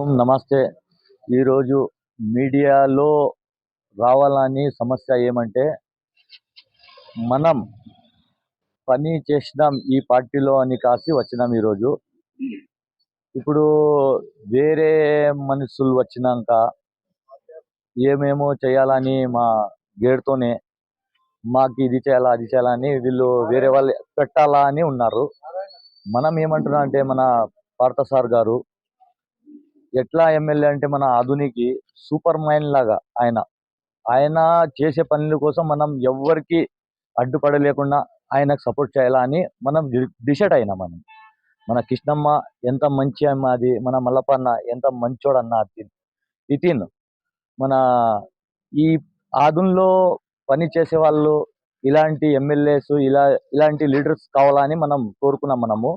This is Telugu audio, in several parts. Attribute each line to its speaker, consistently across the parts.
Speaker 1: ఓం నమస్తే. ఈరోజు మీడియాలో రావాలని సమస్య ఏమంటే మనం పని చేసినాం ఈ పార్టీలో అని కాసి వచ్చినాం ఈరోజు. ఇప్పుడు వేరే మనుషులు వచ్చినాక ఏమేమో చేయాలని మా గేడ్తోనే మాకు ఇది చేయాలా అది చేయాలని వీళ్ళు వేరే వాళ్ళు పెట్టాలా అని ఉన్నారు. మనం ఏమంటున్నాం అంటే మన పార్థసార్ గారు ఎట్లా ఎమ్మెల్యే అంటే మన ఆధునికి సూపర్ మైండ్ లాగా ఆయన. ఆయన చేసే పనుల కోసం మనం ఎవ్వరికి అడ్డుపడలేకుండా ఆయనకు సపోర్ట్ చేయాలా అని మనం డిసైడ్ అయినా మనం. మన కృష్ణమ్మ ఎంత మంచి అమ్మ అది మన మల్లపన్న ఎంత మంచోడు అన్న ఇతిన్ మన ఈ ఆధునిలో పని చేసే వాళ్ళు ఇలాంటి ఎమ్మెల్యేస్ ఇలా ఇలాంటి లీడర్స్ కావాలని మనం కోరుకున్నాం మనము.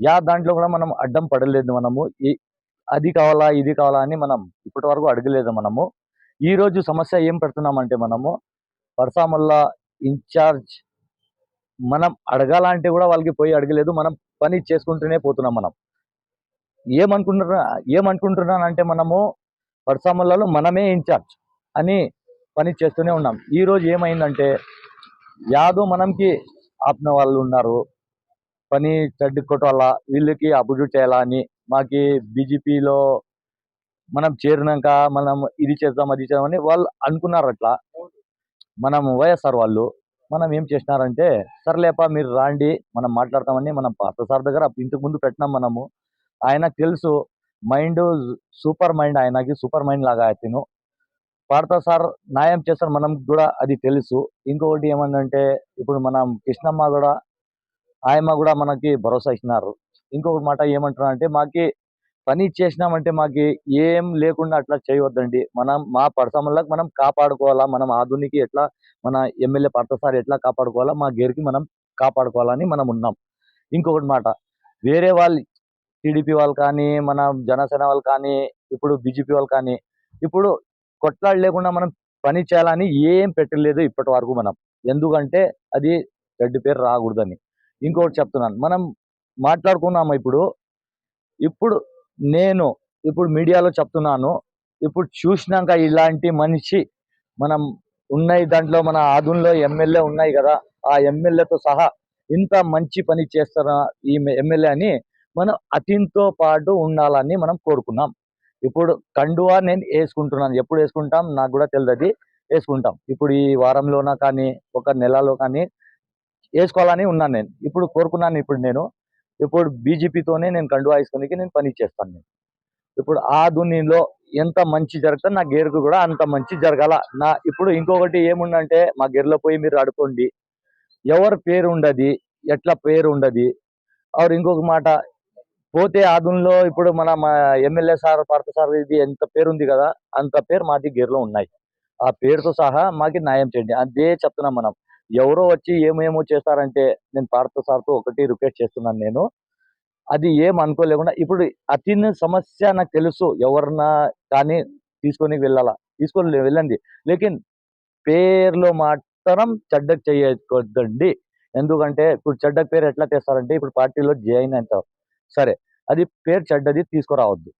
Speaker 1: యా దాంట్లో కూడా మనం అడ్డం పడలేదు మనము. ఈ అది కావాలా ఇది కావాలా అని మనం ఇప్పటి వరకు అడగలేదు మనము. ఈ రోజు సమస్య ఏం పెడుతున్నామంటే మనము పరసామల్లా ఇన్ఛార్జ్ మనం అడగాలంటే కూడా వాళ్ళకి పోయి అడగలేదు మనం పని చేసుకుంటూనే పోతున్నాం మనం. ఏమనుకుంటున్నా ఏమనుకుంటున్నానంటే మనము పరసామల్లలో మనమే ఇన్ఛార్జ్ అని పని చేస్తూనే ఉన్నాం. ఈ రోజు ఏమైందంటే యాదో మనంకి ఆపిన వాళ్ళు ఉన్నారు పని చెడ్డుకోవటం వల్ల వీళ్ళకి అభివృద్ధి చేయాలా అని మాకి బీజేపీలో మనం చేరినాక మనం ఇది చేద్దాం అది చేద్దామని వాళ్ళు అనుకున్నారు అట్లా. మనం వైఎస్ఆర్ వాళ్ళు మనం ఏం చేసినారంటే సర్లేప మీరు రాండి మనం మాట్లాడతామని మనం పాత సార్ దగ్గర ఇంతకు ముందు పెట్టినాం మనము. ఆయనకు తెలుసు మైండ్ సూపర్ మైండ్ ఆయనకి సూపర్ మైండ్ లాగా అతను. పార్థ సార్ న్యాయం చేస్తారు మనం కూడా అది తెలుసు. ఇంకొకటి ఏమందంటే ఇప్పుడు మనం కృష్ణమ్మ కూడా ఆయమ్మ కూడా మనకి భరోసా ఇచ్చినారు. ఇంకొకటి మాట ఏమంటున్నా అంటే మాకి పని చేసినామంటే మాకి ఏం లేకుండా అట్లా చేయవద్దండి మనం మా పరసమల్లకు మనం కాపాడుకోవాలా మనం ఆధునికి ఎట్లా మన ఎమ్మెల్యే పార్థ సార్ ఎట్లా కాపాడుకోవాలా మా గేరికి మనం కాపాడుకోవాలని మనం ఉన్నాం. ఇంకొకటి మాట వేరే వాళ్ళు టీడీపీ వాళ్ళు కానీ మన జనసేన వాళ్ళు కానీ ఇప్పుడు బీజేపీ వాళ్ళు కానీ ఇప్పుడు కొట్లాడు లేకుండా మనం పని చేయాలని ఏం పెట్టలేదు ఇప్పటి వరకు మనం. ఎందుకంటే అది చెడ్డ పేరు రాకూడదని. ఇంకొకటి చెప్తున్నాను మనం మాట్లాడుకున్నాము ఇప్పుడు? ఇప్పుడు నేను ఇప్పుడు మీడియాలో చెప్తున్నాను. ఇప్పుడు చూసినాక ఇలాంటి మనిషి మనం ఉన్నాయి దాంట్లో మన ఆదున్లో ఎమ్మెల్యే ఉన్నాయి కదా ఆ ఎమ్మెల్యేతో సహా ఇంత మంచి పని చేస్తారా ఈ ఎమ్మెల్యే అని మనం అతనితో పాటు ఉండాలని మనం కోరుకున్నాం. ఇప్పుడు కండువా నేను వేసుకుంటున్నాను. ఎప్పుడు వేసుకుంటాం? నాకు కూడా తెలియదు వేసుకుంటాం. ఇప్పుడు ఈ వారంలోన కానీ ఒక నెలలో కానీ వేసుకోవాలని ఉన్నాను నేను. ఇప్పుడు కోరుకున్నాను ఇప్పుడు నేను. ఇప్పుడు బీజేపీతోనే నేను కండువా వేసుకునేకి నేను పని చేస్తాను నేను. ఇప్పుడు ఆ దున్నీలో ఎంత మంచి జరుగుతా నా గేరుకు కూడా అంత మంచి జరగాల. నా ఇప్పుడు ఇంకొకటి ఏముందంటే మా గేరులో పోయి మీరు అడుకోండి ఎవరి పేరు ఉండదు ఎట్లా పేరు ఉండదు. ఆరు ఇంకొక మాట పోతే ఆదున్లో ఇప్పుడు మన ఎమ్మెల్యే సార్ పార్త సార్ ఇది ఎంత పేరు ఉంది కదా అంత పేరు మాది గేరులో ఉన్నాయి. ఆ పేరుతో సహా మాకి న్యాయం చేయండి. అదే చెప్తున్నాం మనం. ఎవరో వచ్చి ఏమేమో చేస్తారంటే నేను పార్థ సార్తో ఒకటి రిక్వెస్ట్ చేస్తున్నాను నేను. అది ఏం అనుకోలేకుండా ఇప్పుడు అతి సమస్య నాకు తెలుసు ఎవరన్నా కానీ తీసుకొని వెళ్ళాలా? తీసుకొని వెళ్ళండి. లేకిన్ పేర్లో మాత్రం చెడ్డకు చేయకూడదండి ఎందుకంటే ఇప్పుడు చెడ్డ పేరు ఎట్లా తెస్తారంటే ఇప్పుడు పార్టీలో జాయిన్ అవుతారు సరే అది పేరు చెడ్డది తీసుకురావద్దు.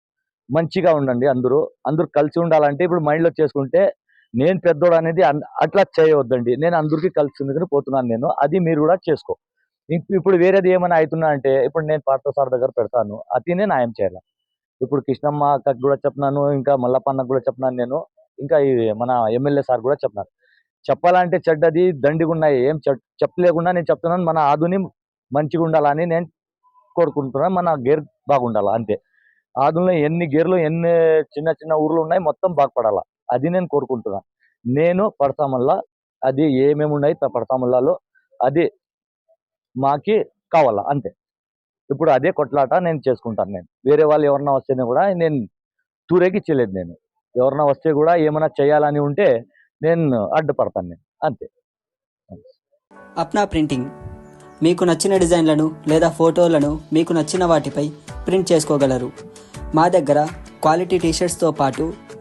Speaker 1: మంచిగా ఉండండి అందరూ. అందరూ కలిసి ఉండాలంటే ఇప్పుడు మైండ్లో చేసుకుంటే నేను పెద్దోడు అనేది అన్- అట్లా చేయవద్దండి. నేను అందరికీ కలిసి ఉందని పోతున్నాను నేను. అది మీరు కూడా చేసుకో. ఇప్పుడు వేరేది ఏమైనా అవుతున్నా అంటే ఇప్పుడు నేను పార్థ సార్ దగ్గర పెడతాను. అది నేను న్యాయం చేయాలి. ఇప్పుడు కృష్ణమ్మ అక్కకి కూడా చెప్తున్నాను ఇంకా మల్లప్పన్నకు కూడా చెప్పినాను నేను ఇంకా మన ఎమ్మెల్యే సార్ కూడా చెప్పినారు. చెప్పాలంటే చెడ్డది దండిగా ఉన్నాయి. ఏం చెప్పలేకుండా నేను చెప్తున్నాను మన ఆదుని మంచిగా ఉండాలని నేను కోరుకుంటున్నాను మన గేర్ బాగుండాలి అంతే. ఆదులో ఎన్ని గేర్లు ఎన్ని చిన్న చిన్న ఊర్లు ఉన్నాయి మొత్తం బాగుపడాలా. అది నేను కోరుకుంటున్నాను నేను పడతామల్లా అది ఏమేమి ఉన్నాయి పడతామల్లాలో అది మాకి కావాలా అంతే. ఇప్పుడు అదే కొట్లాట నేను చేసుకుంటాను నేను. వేరే వాళ్ళు ఎవరన్నా వస్తేనే కూడా నేను తూరేకిచ్చలేదు నేను. ఎవరన్నా వస్తే కూడా ఏమైనా చేయాలని ఉంటే నేను అడ్డుపడతాను నేను. అంతే.
Speaker 2: అప్నా ప్రింటింగ్. మీకు నచ్చిన డిజైన్లను లేదా ఫోటోలను మీకు నచ్చిన వాటిపై ప్రింట్ చేసుకోగలరు. మా దగ్గర క్వాలిటీ టీషర్ట్స్తో పాటు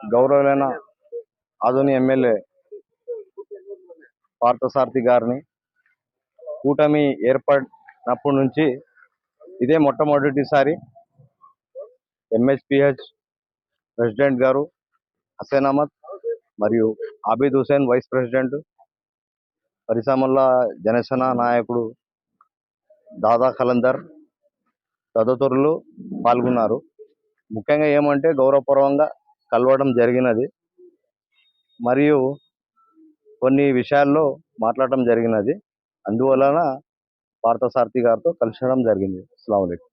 Speaker 3: గౌరవులైన ఆధుని ఎమ్మెల్యే పార్థసారథి గారిని కూటమి ఏర్పడినప్పటి నుంచి ఇదే మొట్టమొదటిసారి ఎంహెచ్పిహెచ్ ప్రెసిడెంట్ గారు హసేన్ అహ్మద్ మరియు ఆబిద్ హుసేన్ వైస్ ప్రెసిడెంట్ పరిశ్రమల జనసేన నాయకుడు దాదా ఖలందర్ తదితరులు పాల్గొన్నారు. ముఖ్యంగా ఏమంటే గౌరవపూర్వంగా కలవడం జరిగినది. మరియు కొన్ని విషయాల్లో మాట్లాడటం జరిగినది. అందువలన పార్థసారథి గారితో కలిసడం జరిగింది. అస్సలం